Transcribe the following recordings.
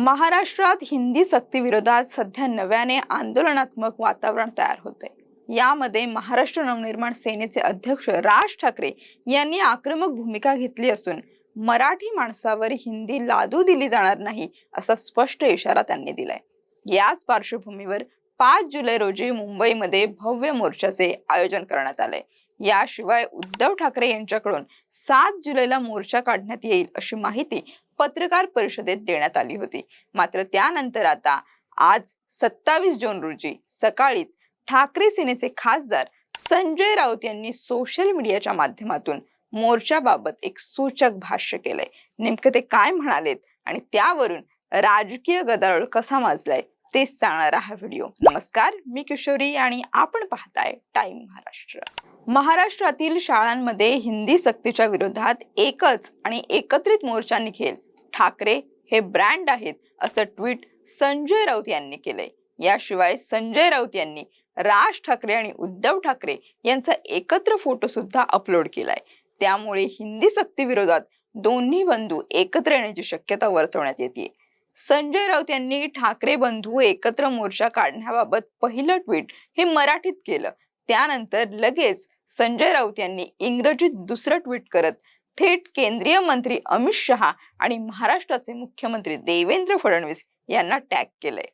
महाराष्ट्रात हिंदी सक्तीविरोधात सध्या नव्याने आंदोलनात्मक वातावरण तयार होते यामध्ये महाराष्ट्र नवनिर्माण सेनेचे अध्यक्ष राज ठाकरे यांनी आक्रमक भूमिका घेतली असून मराठी माणसावर हिंदी लादू दिली जाणार नाही असा स्पष्ट इशारा त्यांनी दिलाय. याच पार्श्वभूमीवर पाच जुलै रोजी मुंबईमध्ये भव्य मोर्चाचे आयोजन करण्यात आले याशिवाय उद्धव ठाकरे यांच्याकडून सात जुलैला मोर्चा काढण्यात येईल अशी माहिती पत्रकार परिषदेत देण्यात आली होती. मात्र त्यानंतर आता आज सत्तावीस जून रोजी सकाळीच ठाकरे सेनेचे खासदार संजय राऊत यांनी सोशल मीडियाच्या माध्यमातून मोर्चाबाबत एक सूचक भाष्य केलंय. नेमकं ते काय म्हणालेत आणि त्यावरून राजकीय गदारोळ कसा माजलाय तेच सांगणारा हा व्हिडिओ. नमस्कार मी किशोरी आणि आपण पाहताय टाइम महाराष्ट्र. महाराष्ट्रातील शाळांमध्ये हिंदी सक्तीच्या विरोधात एकच आणि एकत्रित मोर्चा निघेल ठाकरे हे ब्रँड आहेत असं ट्विट संजय राऊत यांनी केलंय. याशिवाय संजय राऊत यांनी राज ठाकरे आणि उद्धव ठाकरे यांचा एकत्र फोटो सुद्धा अपलोड केलाय. त्यामुळे हिंदी सक्ती विरोधात दोन्ही बंधू एकत्र येण्याची शक्यता वर्तवण्यात येते संजय राऊत यांनी ठाकरे बंधू एकत्र मोर्चा काढण्याबाबत पहिलं ट्विट हे मराठीत केलं. त्यानंतर लगेच संजय राऊत यांनी इंग्रजीत दुसरं ट्विट करत थेट केंद्रीय मंत्री अमित शहा आणि महाराष्ट्राचे मुख्यमंत्री देवेंद्र फडणवीस यांना टॅग केलंय.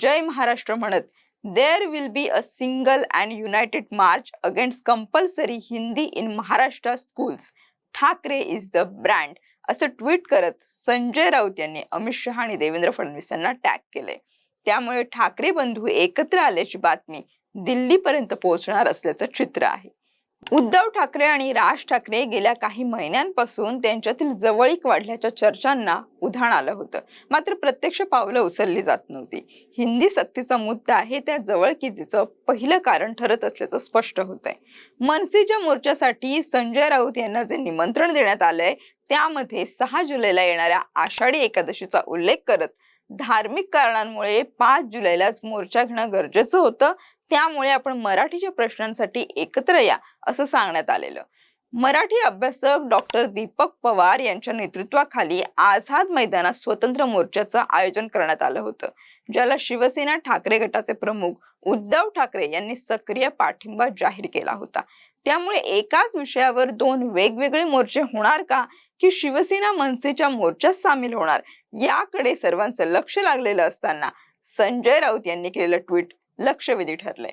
जय महाराष्ट्र म्हणत there will be a single and united march against compulsory Hindi in Maharashtra schools Thackeray is the brand असं ट्विट करत संजय राऊत यांनी अमित शहा आणि देवेंद्र फडणवीस यांना टॅग केले त्यामुळे ठाकरे बंधू एकत्र आल्याची बातमी दिल्लीपर्यंत पोहोचणार असल्याचं चित्र आहे. उद्धव ठाकरे आणि राज ठाकरे गेल्या काही महिन्यांपासून त्यांच्यातील जवळीक वाढल्याच्या चर्चांना उधाण आलं होतं. मात्र प्रत्यक्ष पावलं उचलली जात नव्हती. हिंदी सक्तीचा मुद्दा हे त्या जवळकीचं पहिलं कारण ठरत असल्याचं स्पष्ट होत आहे मनसेच्या मोर्चासाठी संजय राऊत यांना जे निमंत्रण देण्यात आलंय त्यामध्ये सहा जुलैला येणाऱ्या आषाढी एकादशीचा उल्लेख करत धार्मिक कारणांमुळे पाच जुलैलाच मोर्चा घेणं गरजेचं होतं. त्यामुळे आपण मराठीच्या प्रश्नांसाठी एकत्र या असं सांगण्यात आलेलं. मराठी अभ्यासक डॉक्टर दीपक पवार यांच्या नेतृत्वाखाली आझाद मैदानात स्वतंत्र मोर्चाचं आयोजन करण्यात आलं होतं ज्याला शिवसेना ठाकरे गटाचे प्रमुख उद्धव ठाकरे यांनी सक्रिय पाठिंबा जाहीर केला होता. त्यामुळे एकाच विषयावर दोन वेगवेगळे मोर्चे होणार का की शिवसेना मनसेच्या मोर्चात सामील होणार याकडे सर्वांचं लक्ष लागलेलं असताना संजय राऊत यांनी केलेलं ट्विट लक्षवेधी ठरलंय.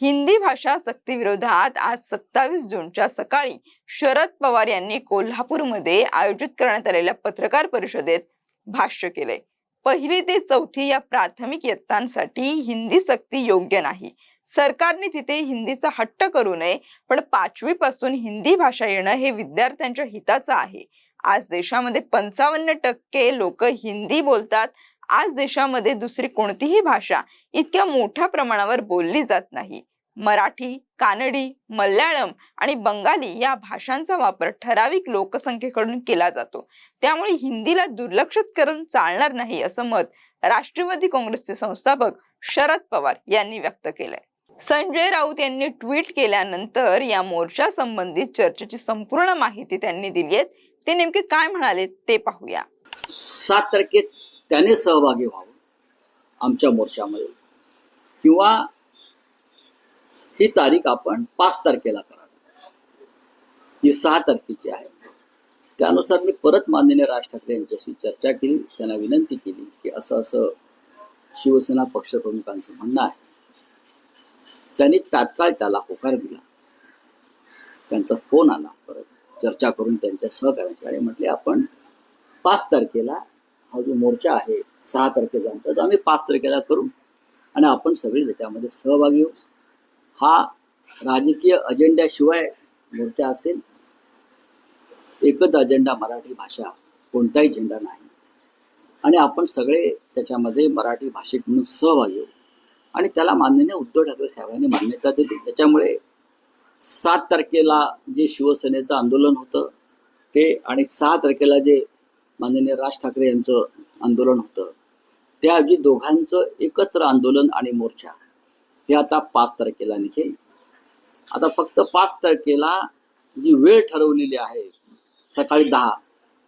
हिंदी भाषा सक्ती विरोधात आज सत्तावीस जूनच्या सकाळी शरद पवार यांनी कोल्हापूरमध्ये आयोजित करण्यात आलेल्या पत्रकार परिषदेत भाष्य केलंय. पहिली ते चौथी या प्राथमिक इयत्तांसाठी हिंदी सक्ती योग्य नाही. सरकारने तिथे हिंदीचा हट्ट करू नये पण पाचवी पासून हिंदी भाषा येणं हे विद्यार्थ्यांच्या हिताचं आहे. आज देशामध्ये पंचावन्न टक्के लोक हिंदी बोलतात आज देशामध्ये दुसरी कोणतीही भाषा इतक्या मोठ्या प्रमाणावर बोलली जात नाही. मराठी कानडी मल्याळम आणि बंगाली या भाषांचा वापर ठराविक लोकसंख्येकडून केला जातो. त्यामुळे हिंदीला दुर्लक्षित करून चालणार नाही असं मत राष्ट्रवादी काँग्रेसचे संस्थापक शरद पवार यांनी व्यक्त केलंय. संजय राऊत यांनी ट्विट केल्यानंतर या मोर्चा संबंधित चर्चेची संपूर्ण माहिती त्यांनी दिली आहे. ते नेमके काय म्हणाले ते पाहूया. सात तारखेत त्याने सहभागी व्हावं आमच्या मोर्चामध्ये. किंवा ही तारीख आपण पाच तारखेला करावी. ही सहा तारखेची आहे. त्यानुसार मी परत माननीय राज ठाकरे यांच्याशी चर्चा केली त्यांना विनंती केली की असं असं शिवसेना पक्षप्रमुखांचं म्हणणं आहे. त्यांनी तात्काळ त्याला होकार दिला. त्यांचा फोन आला परत. चर्चा करून त्यांच्या सहकार्याची आणि म्हटले आपण पाच तारखेला हा जो मोर्चा आहे सहा तारखेचा त्याचा आम्ही पाच तारखेला करू. आणि आपण सगळे त्याच्यामध्ये सहभागी होऊ. हा राजकीय अजेंड्याशिवाय मोर्चा असेल. एकच अजेंडा मराठी भाषा कोणताही झेंडा नाही. आणि आपण सगळे त्याच्यामध्ये मराठी भाषिक म्हणून सहभागी होऊ. आणि त्याला माननीय उद्धव ठाकरे साहेबांनी मान्यता दिली. त्याच्यामुळे सात तारखेला जे शिवसेनेचं आंदोलन होतं ते आणि सहा तारखेला जे माननीय राज ठाकरे यांचं आंदोलन होतं. त्याऐवजी दोघांचं एकत्र आंदोलन आणि मोर्चा. हे आता पाच तारखेला निघेल. आता फक्त पाच तारखेला जी वेळ ठरवलेली आहे सकाळी दहा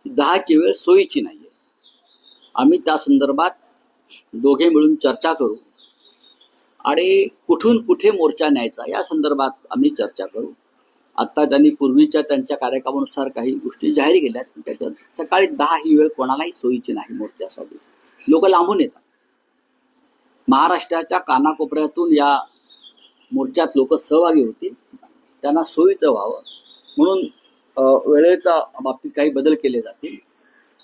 दहाची वेळ सोयीची नाही आहे आम्ही त्या संदर्भात दोघे मिळून चर्चा करू आणि कुठून कुठे मोर्चा न्यायचा या संदर्भात आम्ही चर्चा करू. आत्ता त्यांनी पूर्वीच्या त्यांच्या कार्यक्रमानुसार काही गोष्टी जाहीर केल्या आहेत त्याच्यात सकाळी दहा ही वेळ कोणालाही सोयीची नाही मोर्चासाठी लोक लांबून येतात. महाराष्ट्राच्या कानाकोपऱ्यातून या मोर्चात लोक सहभागी होतील. त्यांना सोयीचं व्हावं. म्हणून वेळेच्या बाबतीत काही बदल केले जातील.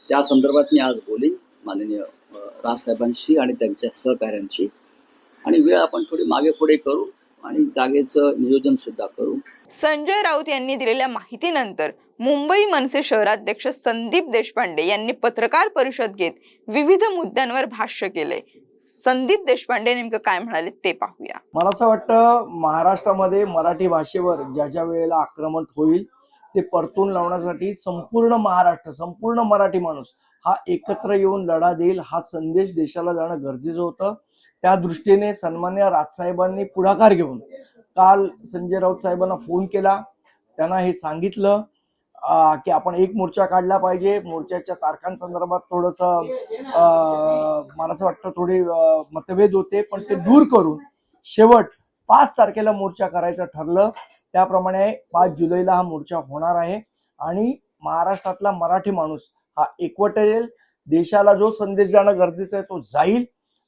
त्या संदर्भात मी आज बोलेन माननीय राजसाहेबांशी आणि त्यांच्या सहकाऱ्यांशी. आणि वेळ आपण थोडी मागे पुढे करू. आणि जागेचं नियोजन सुद्धा करू. संजय राऊत यांनी दिलेल्या माहितीनंतर मुंबई मनसे शहराध्यक्ष संदीप देशपांडे यांनी पत्रकार परिषद घेत विविध मुद्द्यांवर भाष्य केले. संदीप देशपांडे नेमकं काय म्हणाले ते पाहूया. मला असं वाटतं महाराष्ट्रामध्ये मराठी भाषेवर ज्या ज्या वेळेला आक्रमण होईल ते परतून लावण्यासाठी संपूर्ण महाराष्ट्र संपूर्ण मराठी माणूस हा एकत्र येऊन लढा देईल हा संदेश देशाला जाणं गरजेचं होतं. त्या दृष्टीने सन्मान्य राजसाहेबांनी पुढाकार घेऊन काल संजय राऊत साहेबांना फोन केला. त्यांना हे सांगितलं की आपण एक मोर्चा काढला पाहिजे. मोर्चाच्या तारखांसंदर्भात थोडस मला असं वाटतं थोडे मतभेद होते पण ते दूर करून शेवट पाच तारखेला मोर्चा करायचं ठरलं. त्याप्रमाणे पाच जुलैला हा मोर्चा होणार आहे. आणि महाराष्ट्रातला मराठी माणूस हा एकवट येईल देशाला जो संदेश जाणं गरजेचं आहे तो जाईल.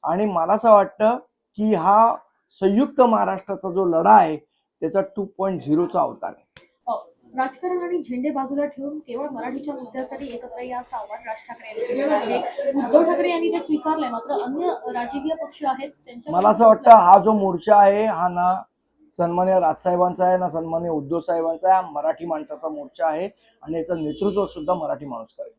आणि मला असं वाटतं की हा संयुक्त महाराष्ट्राचा जो लढा आहे त्याचा टू पॉईंट झिरोचा अवतार आहे. अ, राजकारण आणि झेंडे बाजूला ठेवून केवळ मराठीच्या मुद्द्यासाठी एकत्र या असं आव्हान राज ठाकरे यांनी केलेलं आहे. उद्धव ठाकरे यांनी ते स्वीकारलंय मात्र अन्य राजकीय पक्ष आहेत त्यांच्या मला असं वाटतं हा जो मोर्चा आहे हा ना सन्मान्य राजसाहेबांचा आहे ना सन्मान्य उद्धव साहेबांचा आहे हा मराठी माणसाचा मोर्चा आहे आणि याचं नेतृत्व सुद्धा मराठी माणूस करेल.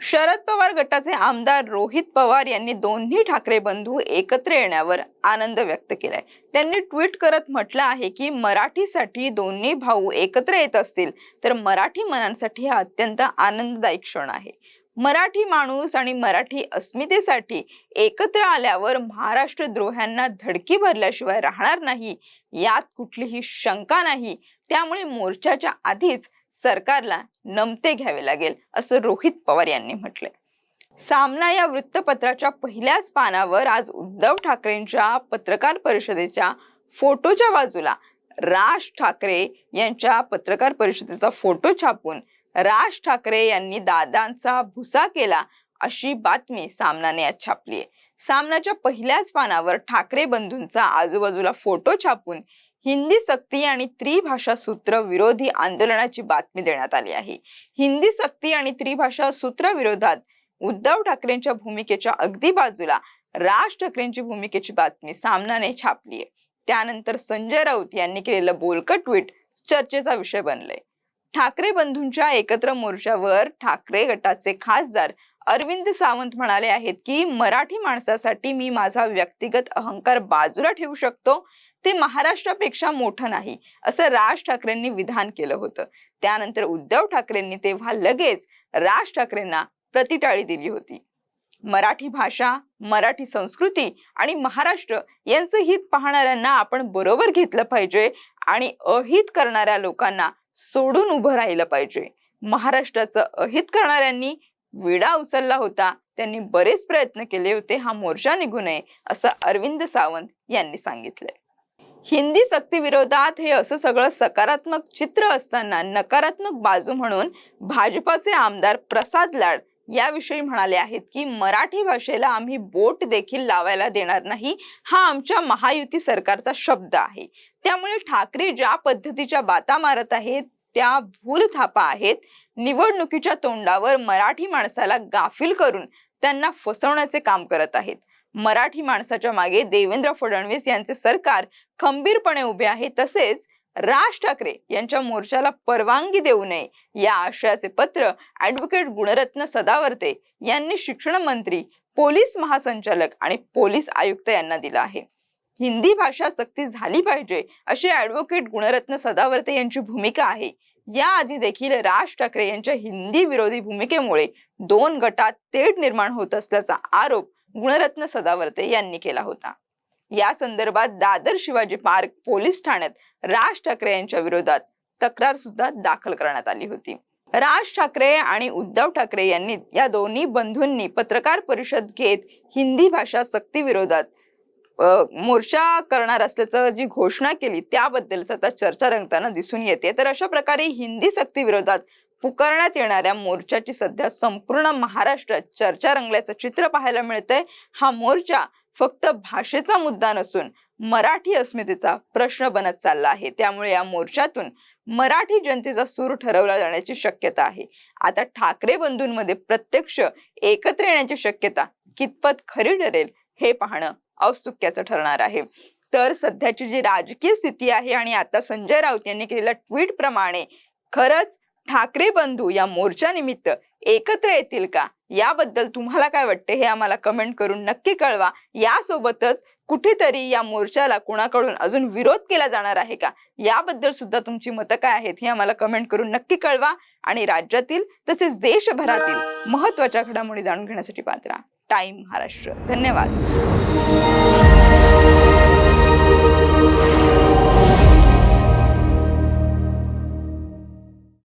शरद पवार गटाचे आमदार रोहित पवार यांनी दोन्ही ठाकरे बंधू एकत्र येण्यावर आनंद व्यक्त केलाय. त्यांनी ट्विट करत म्हटलं आहे की मराठीसाठी दोन्ही भाऊ एकत्र येत असतील तर मराठी मनांसाठी हा अत्यंत आनंददायी क्षण आहे. मराठी माणूस आणि मराठी अस्मितेसाठी एकत्र आल्यावर महाराष्ट्र द्रोह्यांना धडकी भरल्याशिवाय राहणार नाही यात कुठलीही शंका नाही. त्यामुळे मोर्चाच्या आधीच सरकारला नमते घ्यावे लागेल असं रोहित पवार यांनी म्हटलंय. सामना या वृत्तपत्राच्या पहिल्याच पानावर आज उद्धव ठाकरेंच्या पत्रकार परिषदेच्या फोटोच्या बाजूला राज ठाकरे यांच्या पत्रकार परिषदेचा फोटो छापून राज ठाकरे यांनी दादांचा भुसा केला अशी बातमी सामनाने आज छापली आहे सामनाच्या पहिल्याच पानावर ठाकरे बंधूंचा आजूबाजूला फोटो छापून हिंदी सक्ती आणि त्रिभाषा सूत्र विरोधी आंदोलनाची बातमी देण्यात आली आहे. हिंदी सक्ती आणि त्रिभाषा सूत्र विरोधात उद्धव ठाकरेंच्या भूमिकेच्या अगदी बाजूला राज ठाकरेंची भूमिकेची बातमी सामनाने छापली आहे. त्यानंतर संजय राऊत यांनी केलेलं बोलकट ट्विट चर्चेचा विषय बनलंय. ठाकरे बंधूंच्या एकत्र मोर्चावर ठाकरे गटाचे खासदार अरविंद सावंत म्हणाले आहेत की मराठी माणसासाठी मी माझा व्यक्तिगत अहंकार बाजूला ठेवू शकतो. ते महाराष्ट्रापेक्षा मोठं नाही असं राज ठाकरेंनी विधान केलं होतं. त्यानंतर उद्धव ठाकरेंनी तेव्हा लगेच राज ठाकरेंना प्रतिटाळी दिली होती. मराठी भाषा मराठी संस्कृती आणि महाराष्ट्र यांचं हित पाहणाऱ्यांना आपण बरोबर घेतलं पाहिजे आणि अहित करणाऱ्या लोकांना सोडून उभं राहिलं पाहिजे. महाराष्ट्राचं अहित करणाऱ्यांनी विडा उचलला होता त्यांनी बरेच प्रयत्न केले होते हा मोर्चा निघू नये असं अरविंद सावंत यांनी सांगितलंय. हिंदी सक्ती विरोधात हे असं सगळं सकारात्मक चित्र असताना नकारात्मक बाजू म्हणून भाजपाचे आमदार प्रसाद लाड याविषयी म्हणाले आहेत की मराठी भाषेला आम्ही बोट देखील लावायला देणार नाही हा आमच्या महायुती सरकारचा शब्द आहे. त्यामुळे ठाकरे ज्या पद्धतीच्या बाता मारत आहेत त्या भूल थापा आहेत. निवडणुकीच्या तोंडावर मराठी माणसाला गाफील करून त्यांना फसवण्याचे काम करत आहेत. मराठी माणसाच्या मागे देवेंद्र फडणवीस यांचे सरकार खंबीरपणे उभे आहे. तसेच राज ठाकरे यांच्या मोर्चाला परवानगी देऊ नये या आशयाचे पत्र ऍडव्होकेट गुणरत्न सदावर्ते यांनी शिक्षण मंत्री पोलीस महासंचालक आणि पोलीस आयुक्त यांना दिला आहे. हिंदी भाषा सक्ती झाली पाहिजे अशी ऍडव्होकेट गुणरत्न सदावर्ते यांची भूमिका आहे. याआधी देखील राज ठाकरे यांच्या हिंदी विरोधी भूमिकेमुळे दोन गटात तेढ निर्माण होत असल्याचा आरोप गुणरत्न सदावर्ते यांनी केला होता. या संदर्भात दादर शिवाजी पार्क पोलीस ठाण्यात राज ठाकरे यांच्या विरोधात तक्रार सुद्धा दाखल करण्यात आली होती. राज ठाकरे आणि उद्धव ठाकरे यांनी या दोन्ही बंधूंनी पत्रकार परिषद घेत हिंदी भाषा सक्ती विरोधात मोर्चा करणार असल्याचं जी घोषणा केली त्याबद्दलच आता चर्चा रंगताना दिसून येते. तर अशा प्रकारे हिंदी सक्ती विरोधात पुकारण्यात येणाऱ्या मोर्चाची सध्या संपूर्ण महाराष्ट्रात चर्चा रंगल्याचं चित्र पाहायला मिळतंय. हा मोर्चा फक्त भाषेचा मुद्दा नसून मराठी अस्मितेचा प्रश्न बनत चालला आहे. त्यामुळे या मोर्चातून मराठी जनतेचा सूर ठरवला जाण्याची शक्यता आहे. आता ठाकरे बंधूंमध्ये प्रत्यक्ष एकत्र येण्याची शक्यता कितपत खरी ठरेल हे पाहणं औत्सुक्याचं ठरणार आहे. तर सध्याची जी राजकीय स्थिती आहे आणि आता संजय राऊत यांनी केलेल्या ट्विट प्रमाणे खरंच ठाकरे बंधू या मोर्चानिमित्त एकत्र येतील का? याबद्दल तुम्हाला काय वाटते? हे आम्हाला कमेंट करून नक्की कळवा. यासोबतच कुठेतरी या मोर्चाला कुणाकडून अजून विरोध केला जाणार आहे का? याबद्दल सुद्धा तुमची मतं काय आहेत? हे आम्हाला कमेंट करून नक्की कळवा आणि राज्यातील तसेच देशभरातील महत्त्वाच्या घडामोडी जाणून घेण्यासाठी पात्र टाइम महाराष्ट्र. धन्यवाद.